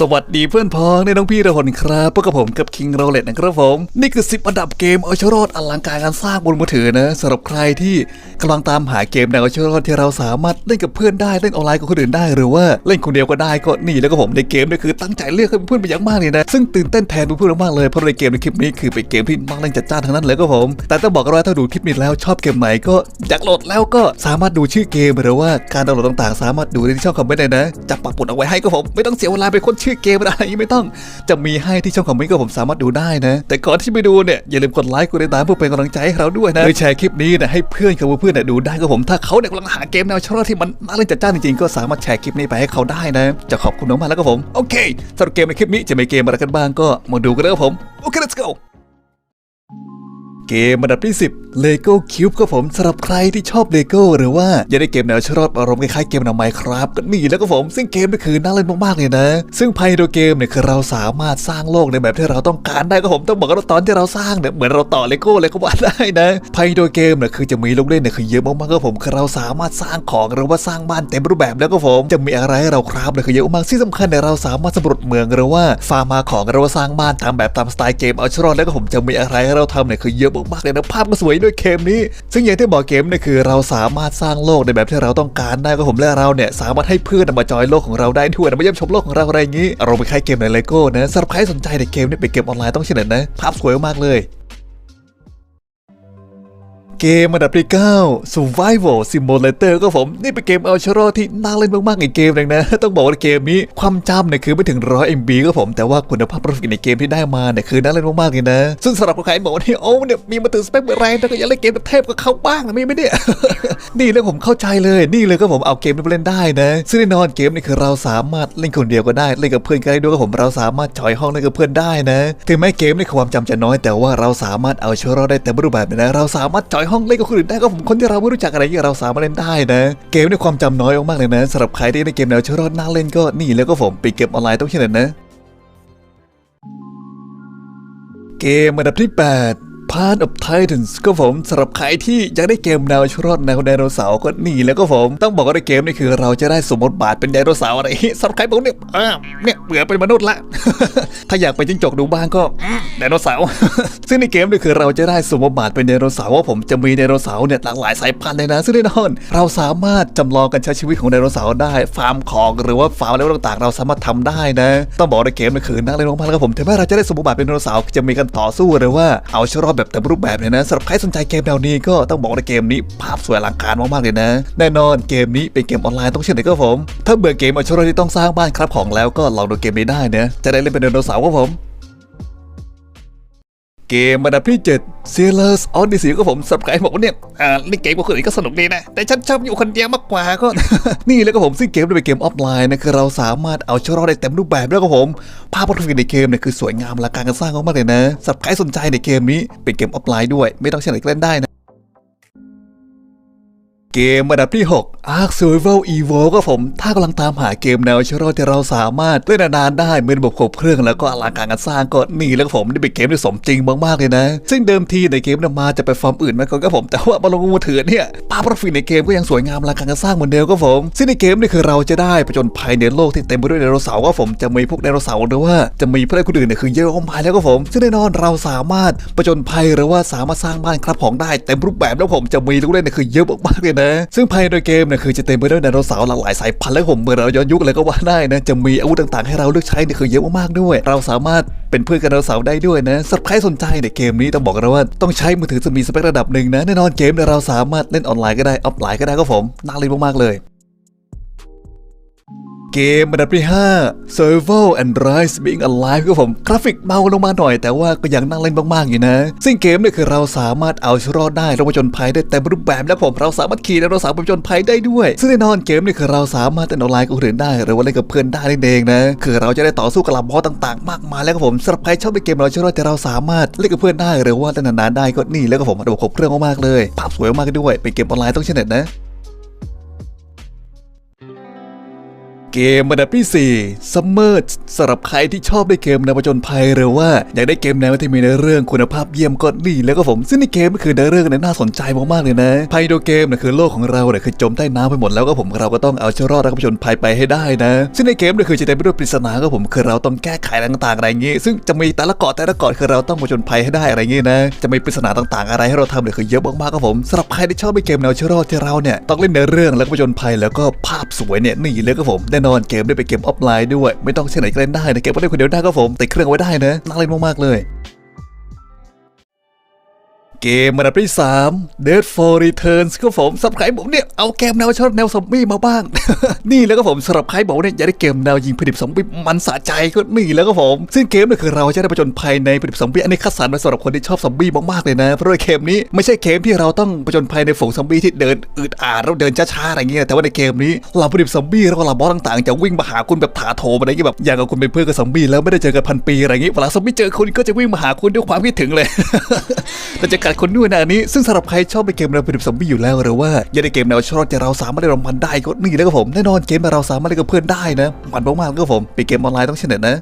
สวัสดีเพื่อนพ้องในน้องพี่ระหนครับพบกับผมกับ King r o l e t นะครับผม นี่คือ 10 อันดับเกมเอาชรอดอลังการการสร้างบนมือถือนะสำหรับใครที่กำลังตามหาเกมแนวเอาชรอดที่เราสามารถเล่นกับเพื่อนได้เล่นออนไลน์กับคนอื่นได้หรือว่าเล่นคนเดียวก็ได้ก็นี่แล้วก็ผมในเกมนี่คือตั้งใจเลือกให้เพื่อนไปอย่างมากเลยนะซึ่งตื่นเต้นแทนเพื่อนๆมากเลยเพราะในเกมในคลิปนี้คือเป็นเกมที่มักเล่นจัดจ้านทั้งนั้นเลยก็ผม แต่ต้องบอกกันว่าถ้าดูคลิปนี้แล้วชอบเกมไหนก็อยากโหลดแล้วก็สามารถดูชื่อเกมหรือว่าการดาวน์โหลดต่างๆ สามารถดูได้ที่ช่องคอมเมนต์เลยนะจะปักหมุดเอาไว้ให้ก็ผมไม่ต้องเสียเวลาไปค้นชอเกมอะไรไม่ต้อง จะมีให้ที่ช่องคอมเมนต์ก็ผมสามารถดูได้นะ แต่ก่อนที่ไปดูเนี่ยอย่าลืมกดไลค์กดติดตามเพื่อเป็นกำลังใจให้เราด้วยนะโดยแชร์คลิปนี้นะให้เพื่อนกับเพื่อนเนี่ยดูได้ก็ผมถ้าเขาเนี่ยกำลังหาเกมแนวชอบที่มันน่าเล่นจัดจ้านจริงๆก็สามารถแชร์คลิปนี้ไปให้เขาได้นะ จะขอบคุณมากๆแล้วก็ผมโอเคสำหรับเกมในคลิปนี้จะมีเกมอะไรกันบ้างก็มาดูกันเลยครับผมโอเค let's go เกมอันดับที่ 10 Lego Cube ครับผมสำหรับใครที่ชอบ Lego หรือว่าอยากได้เกมแนวชรอดอารมณ์คล้ายๆเกมแนวไมครับก็นี่แล้วก็ผมซึ่งเกมนี่คือน่าเล่นมากๆเลยนะ ซึ่งภายในเกมเนี่ยคือเราสามารถสร้างโลกในแบบที่เราต้องการได้ก็ผมต้องบอกว่าตอนที่เราสร้างเนี่ยเหมือนเราต่อ Lego เลยก็ว่าได้นะภายในเกมเนี่ยคือจะมีลูกเล่นเนี่ยคือเยอะมากๆก็ผมคือเราสามารถสร้างของหรือว่าสร้างบ้านเต็มรูปแบบแล้วก็ผมจะมีอะไรให้เราคราฟเลยคือเยอะมากที่สำคัญเนี่ยเราสามารถสำรวจเมืองหรือว่าฟาร์มมาของหรือว่าสร้างบ้านทำแบบตามสไตล์เกมเอาชรอดแล้วก็ผมจะมีอะไรให้เราทำเนี่ยคือเยอะมากๆเลยนะภาพก็สวยด้วยเกมนี้ ซึ่งอย่างที่บอกเกมเนี่ยคือเราสามารถสร้างโลกในแบบที่เราต้องการได้ก็ผมและเราเนี่ยสามารถให้เพื่อนมาจอยโลกของเราได้ด้วยมาเยี่ยมชมโลกของเราอะไรอย่างนี้เราไปคล้ายเกมในเลโก้นะสำหรับใครสนใจในเกมเนี่ยเป็นเกมออนไลน์ต้องเช่นนั้นนะภาพสวยมากเลย เกมอันดับที่ 9 Survival Simulator ก็ผม นี่เป็นเกมเอาชรอที่น่าเล่นมากๆในเกมเลยนะ ต้องบอกว่าเกมนี้ความจำเนี่ยคือไม่ถึง100 MB ก็ผม แต่ว่าคุณภาพกราฟิกในเกมที่ได้มาเนี่ยคือน่าเล่นมากๆเลยนะ ซึ่งสำหรับใครบอกว่าโอ้เนี่ยมีมาถึงสเปคเบอร์แรงแต่ก็อยากเล่นเกมเทพกับเขาบ้างนะมีไหมเนี่ย นี่เลยผมเข้าใจเลยนี่เลยก็ผมเอาเกมนี้ไปเล่นได้นะ ซึ่งแน่นอนเกมนี่คือเราสามารถเล่นคนเดียวก็ได้เล่นกับเพื่อนก็ได้ด้วยก็ผมเราสามารถจอยห้องเล่นกับเพื่อนได้นะ ถึงแม้เกมในความจำจะน้อยแต่ว่าเราสามารถเอาชรอได้เต็มรูปแบบนะเราสามารถจอยห้องเล่นกับคนอื่นได้ก็ผมคนที่เราไม่รู้จักอะไรที่เราสามารถเล่นได้นะ เกมในความจำน้อยมากๆเลยนะสำหรับใครที่ในเกมแนวชีวิตรอดน่าเล่นก็นี่แล้วก็ผมปิดเกมออนไลน์ต้องเช่นนั้นนะ เกมอันดับที่ 8 Part of Titans ก็ผมสำหรับใครที่อยากได้เกมแนวชรอดแนวไดโนเสาร์ก็นี่แล้วก็ผมต้องบอกว่าในเกมนี่คือเราจะได้สมมติบาทเป็นไดโนเสาร์อะไรสำหรับใครบอกเนี่ยเนี่ยเบื่อเป็นมนุษย์ละ ถ้าอยากไปจิ้งจกดูบ้างก็ไดโนเสาร์ซึ่งในเกมนี่คือเราจะได้สมมติบาทเป็นไดโนเสาร์ว่าผมจะมีไดโนเสาร์เนี่ยหลากหลายสายพันธุ์เลยนะซึ่งแน่นอนเราสามารถจำลองการใช้ชีวิตของไดโนเสาร์ได้ฟาร์มของหรือว่าฟาร์มอะไรต่างๆ เราสามารถทำได้นะ ต้องบอกในเกมนี่คือน่าเล่นมากๆแล้วครับผมถึงแม้เราจะได้สมมติบาทเป็นไดโนเสาร์จะมีการต่อสู้หรือว่าเอาชรอดแบบเต็มรูปแบบเลยนะสำหรับใครสนใจเกมแนวนี้ก็ต้องบอกในเกมนี้ภาพสวยอลังการมากๆเลยนะ แน่นอนเกมนี้เป็นเกมออนไลน์ต้องเชื่อไหนก็ผม ถ้าเบื่อเกมอาชรที่ต้องสร้างบ้านครับของแล้วก็ลองดูเกมนี้ได้นะจะได้เล่นเป็นไดโนเสาร์ครับผม เกมระดับที่7 s e l e r s Odyssey ก็ผมสับไก่บอกว่าเนี่ยอ่าเล่นเกมกับคนอื่นก็สนุกดีนะ แต่ฉันชอบอยู่คนเดียวมากกว่าก็ นี่แล้วก็ผมซึ่งเกมเป็นเกมออฟไลน์นะคือเราสามารถเอาชรอดได้เต็มรูปแบบแล้วก็ผม ภาพกราฟิกในเกมเนี่ยคือสวยงามและการการสร้างมากเลยนะสับไก่สนใจในเกมนี้เป็นเกมออฟไลน์ด้วย ไม่ต้องเชื่อไหนก็เล่นได้นะ เกมอันดับที่ 6 Ark Survival Evo ก็ผม ถ้ากำลังตามหาเกมแนวชรอที่เราสามารถเล่นนานๆได้เมีระบบครบเครื่องแล้วก็อลังการการสร้างก็นี่แล้วก็ผมนี่เป็นเกมที่สมจริงมากๆเลยนะ ซึ่งเดิมทีในเกมเนี่ยมาจะไปฟอร์มอื่นมาก่อนก็ผม แต่ว่ามาลงมือถือเนี่ยภาพกราฟิกในเกมก็ยังสวยงามอลังการการสร้างเหมือนเดิมก็ผม ซึ่งในเกมนี่คือเราจะได้ผจญภัยในโลกที่เต็มไปด้วยไดโนเสาร์ก็ผมจะมีพวกไดโนเสาร์หรือว่าจะมีเพื่อนคนอื่นเนี่ยคือเยอะมากแล้วก็ผม ซึ่งแน่นอนเราสามารถผจญภัยหรือว่าสามารถสร้างบ้านครับของได้เต็มรูปแบบแล้วผมจะมีลูกเล่นเนี่ยคือเยอะมากๆเลยนะซึ่งภายในเกมเนี่ยคือจะเต็มไปด้วยไดโนเสาร์หลากหลายสายพันธุ์และผมเมื่อเราย้อนยุคเลยก็ว่าได้นะจะมีอาวุธต่างๆ ให้เราเลือกใช้เนี่ยคือเยอะมากๆด้วย เราสามารถเป็นเพื่อนกับไดโนเสาร์ได้ด้วยนะสำหรับใครสนใจในเกมนี้ต้องบอกกันว่าต้องใช้มือถือจะมีสเปคระดับหนึ่งนะแน่นอนเกมเนี่ยเราสามารถเล่นออนไลน์ก็ได้ออฟไลน์ก็ได้ก็ผมน่าเล่นมากๆเลย เกมอันดับที่ 5 Survival and Rise Being Alive ก็ผมกราฟิกเบาลงมาหน่อย แต่ว่าก็ยังนั่งเล่นมากๆอยู่นะ ซึ่งเกมเนี่ยคือเราสามารถเอาชีวิตรอดได้เราผจญภัยได้เต็มรูปแบบและผมเราสามารถขี่และเราสามารถผจญภัยได้ด้วย ซึ่งแน่นอนเกมเนี่ยคือเราสามารถเล่นออนไลน์กับคนอื่นได้ หรือว่าเล่นกับเพื่อนได้นั่นเองนะคือเราจะได้ต่อสู้กับล่าบอสต่างๆ มากมายแล้วก็ผมสำหรับใครชอบในเกมเราชีวิตรอดแต่เราสามารถเล่นกับเพื่อนได้หรือว่าเล่นนานๆได้ก็นี่แล้วก็ผมระบบครบเครื่องมากๆเลยภาพสวยมากด้วยเป็นเกมออนไลน์ต้องเช่นเน็ตนะ เกมอันดับที่4 Summer สำหรับใครที่ชอบได้เกมแนวผจญภัยหรือว่าอยากได้เกมแนวที่มีในเรื่องคุณภาพเยี่ยมก็ดีแล้วก็ผม ซึ่งในเกมก็คือในเรื่องนี่ยน่าสนใจมากๆเลยนะภายในเกมเนี่ยคือโลกของเราเนี่ยคือจมใต้น้ำไปหมดแล้วก็ผมเราก็ต้องเอาชีวิตรอดและก็ผจญภัยไปให้ได้นะ ซึ่งในเกมเนี่ยคือจะเต็มไปด้วยปริศนาก็ผมคือเราต้องแก้ไขต่างๆอะไรอย่างงี้ ซึ่งจะมีแต่ละเกาะแต่ละเกาะคือเราต้องผจญภัยให้ได้อะไรอย่างงี้นะจะมีปริศนาต่างๆ อะไรให้เราทำเนี่ยคือเยอะมากๆครับผมสำหรับใครที่ชอบในเกมแนวชีวิตรอดที่เราเนี่ยต้องเล่นในเรื่องแล้วก็ผจญภัยแล้วก็ภาพสวยเนี่ยนี่เลยครับผมแน่นอนเกมได้ไปเกมออฟไลน์ด้วย ไม่ต้องเชื่อไหนก็เล่นได้นะเกมก็เล่นคนเดียวได้ก็ผมติดเครื่องไว้ได้นะน่าเล่นมากๆเลย เกมอันดับที่3 Dead for Returns ครับผมสับใครบอกเนี่ย เอาเกมแนวชอบแนวซอมบี้มาบ้าง นี่แล้วก็ผมสำหรับใครบอกเนี่ยอยากได้เกมแนวยิงผลิตซอมบี้มันสะใจก็นี่แล้วก็ผม ซึ่งเกมเนี่ยคือเราจะได้ประจนภัยในผลิตซอมบี้อันนี้คัดสรรมาสำหรับคนที่ชอบซอมบี้มากๆเลยนะ เพราะว่าเกมนี้ไม่ใช่เกมที่เราต้องประจนภัยในฝูงซอมบี้ที่เดินอืดอาดแล้วเดินช้าๆอะไรเงี้ยแต่ว่าในเกมนี้เราผลิตซอมบี้แล้วก็เราบอสต่างๆจะวิ่งมาหาคุณแบบถาโถมอะไรเงี้ยแบบอย่างกับคุณเป็นเพื่อนกับซอมบี้แล้วไม่ได้เจอกันพันปีอะไรเงี้ยเวลาซอมบี้เจอคุณก็จะวิ่งมาหาคุณด้วยความคิดถึงเลยแต่จะกัดคนด้วยนะอันนี้ ซึ่งสำหรับใครชอบในเกมแนวผลิตซอมบี้อยู่แล้วหรือว่าอยากได้เกมแนวชอบแต่เราสามารถได้รางวัลได้ก็นี่แล้วก็ผมแน่นอนเกมเราสามารถเล่นกับเพื่อนได้นะมันมากๆก็ผมเป็นเกมออนไลน์ต้องเช่นนั้นะ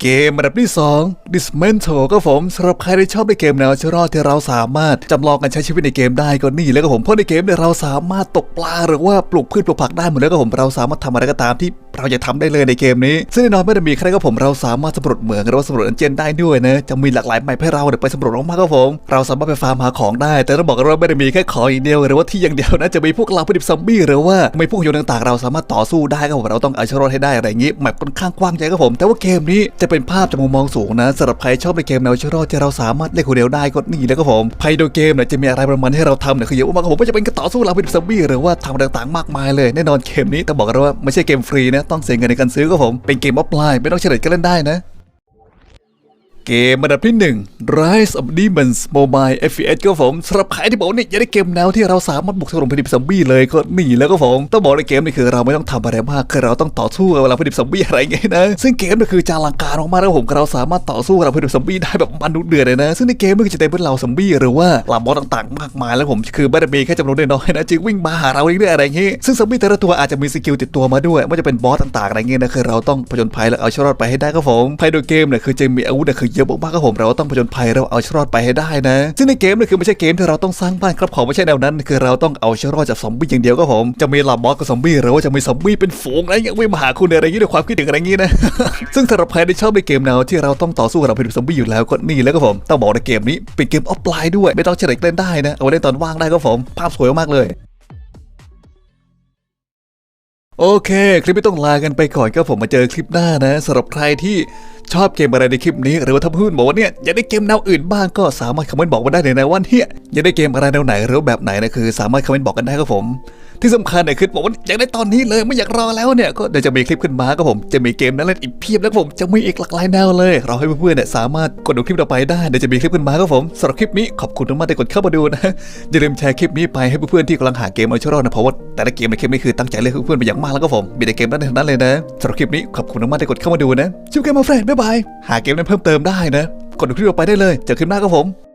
เกมอันดับที่ 2 Dismantle ก็ผมสำหรับใครที่ชอบในเกมแนวชรอดที่เราสามารถจำลองการใช้ชีวิตในเกมได้ก็นี่แล้วก็ผมเพราะในเกมเนี่ยเราสามารถตกปลาหรือว่าปลูกพืชปลูกผักได้หมดแล้วก็ผมเราสามารถทำอะไรก็ตามที่ เราจะทำได้เลยในเกมนี้ ซึ่งแน่นอนไม่ได้มีแค่นั้นก็ผมเราสามารถสำรวจเหมืองหรือว่าสำรวจอันเจนได้ด้วยนะจะมีหลากหลายแมปให้เราเดี๋ยวไปสำรวจมากๆก็ผม เราสามารถไปฟาร์มหาของได้ แต่ต้องบอกกันว่าไม่ได้มีแค่ของอย่างเดียวหรือว่าที่อย่างเดียวนะจะมีพวกเราผลิตซอมบี้หรือว่ามีพวกยนต์ต่างๆ เราสามารถต่อสู้ได้ก็ผมเราต้องเอาชรอดให้ได้อะไรอย่างนี้แมปค่อนข้างกว้างใหญ่ครับผม แต่ว่าเกมนี้จะเป็นภาพจากมุมมองสูงนะสำหรับใครชอบในเกมแนวชรอดที่เราสามารถเล่นคนเดียวได้ก็นี่แล้วก็ผมภายในเกมเนี่ยจะมีอะไรประมาณให้เราทำเนี่ยคือเยอะมากครับผมไม่าจะเป็นการต่อสู้เราผลิตซอมบี้หรือว่าทำต่างๆ มากมายเลยแน่นอนเกมนี้แต่บอกกันว่าไม่ใช่เกมฟรีนะต้องเสียเงินในการซื้อก็ผม เป็นเกมออฟไลน์ไม่ต้องเฉลยก็เล่นได้นะ เกมอันดับที่ 1 Rise of Demons Mobile FPS ก็ผมสำหรับใครที่บอกเนี่ยอยากได้เกมแนวที่เราสามารถบุกถล่มผลิตซอมบี้เลยก็นี่แล้วก็ผมต้องบอกในเกมนี่คือเราไม่ต้องทำอะไรมากคือเราต้องต่อสู้กับเวลาผลิตซอมบี้อะไรเงี้ยนะซึ่งเกมนี่คือจารังการมากๆแล้วผมเราสามารถต่อสู้กับเราผลิตซอมบี้ได้แบบมันดุเดือดเลยนะ ซึ่งในเกมนี่จะเต็มไปด้วยเหล่าซอมบี้หรือว่าเหล่าบอสต่างๆ มากมายแล้วผมคือไม่ได้มีแค่จำนวนน้อยๆนะจึงวิ่งมาหาเราเรื่อยๆอะไรเงี้ยซึ่งซอมบี้แต่ละตัวอาจจะมีสกิลติดตัวมาด้วยไม่ว่าจะเป็นบอสต่างๆอะไรเงี้ยนะคือเราต้องผจญภัยและเอาชีวิตรอดไปให้ได้ครับผมภายในเกมเนี่ยคือจะมีอาวุธเนี่ยคือเยอะมากๆครับผมเราต้องผจญภัยเราเอาชีวิตรอดไปให้ได้นะ ซึ่งในเกมเนี่ยคือไม่ใช่เกมที่เราต้องสร้างบ้านครับของไม่ใช่แนวนั้น คือเราต้องเอาชีวิตรอดจากซอมบี้อย่างเดียวครับผมจะมีหล่าบอสกับซอมบี้หรือว่าจะมีซอมบี้เป็นฝูงอะไรอย่างงี้ยวิ่งมาหาคุณอะไรอย่างเงี้ยด้วยความคิดถึงอะไรอย่างงี้นะซึ่งสำหรับใครที่ชอบในเกมแนวที่เราต้องต่อสู้กับเราเป็นซอมบี้อยู่แล้วก็นี่แล้วก็ผมต้องบอกในเกมนี้เป็นเกมออฟไลน์ด้วยไม่ต้องเฉลยเล่นได้นะเอาไว้เล่นตอนว่างได้ก็ผมภาพสวยมากๆเลย โอเค คลิปไม่ต้องลากันไปก่อนก็ผมมาเจอคลิปหน้านะสำหรับใครที่ชอบเกมอะไรในคลิปนี้ หรือว่าทับหุ่นบอกว่าเนี่ยอยากได้เกมแนวอื่นบ้างก็สามารถคอมเมนต์บอกมาได้เลยนะว่าเนี่ยอยากได้เกมอะไรแนวไหนหรือแบบไหนนะคือ สามารถคอมเมนต์บอกกันได้ครับผม ที่สำคัญเนี่ยคือบอกว่าอยากได้ตอนนี้เลยไม่อยากรอแล้วเนี่ยก็เดี๋ยวจะมีคลิปขึ้นมาก็ผมจะมีเกมนั้นเล่นอีกเพียบแล้วผมจะมีอีกหลากหลายแนวเลย เราให้เพื่อนๆเนี่ยสามารถกดดูคลิปต่อไปได้เดี๋ยวจะมีคลิปขึ้นมาครับผมสำหรับคลิปนี้ขอบคุณมากๆที่กดเข้ามาดูนะอย่าลืมแชร์คลิปนี้ไปให้เพื่อนๆที่กำลังหาเกมเอาชีวิตรอดนะเพราะว่าแต่ละเกมในคลิปนี้คือตั้งใจเลือกให้เพื่อนๆไปอย่างมากแล้วก็ผมมีแต่เกมนั้นทั้งนั้นเลยนะสำหรับคลิปนี้ขอบคุณมากๆที่กดเข้ามาดูนะชิวเกมมาเฟรนบ๊ายบายหาเกมนั้นเพิ่มเติมได้นะกดดูคลิปต่อไปได้เลยเจอคลิปหน้าครับผม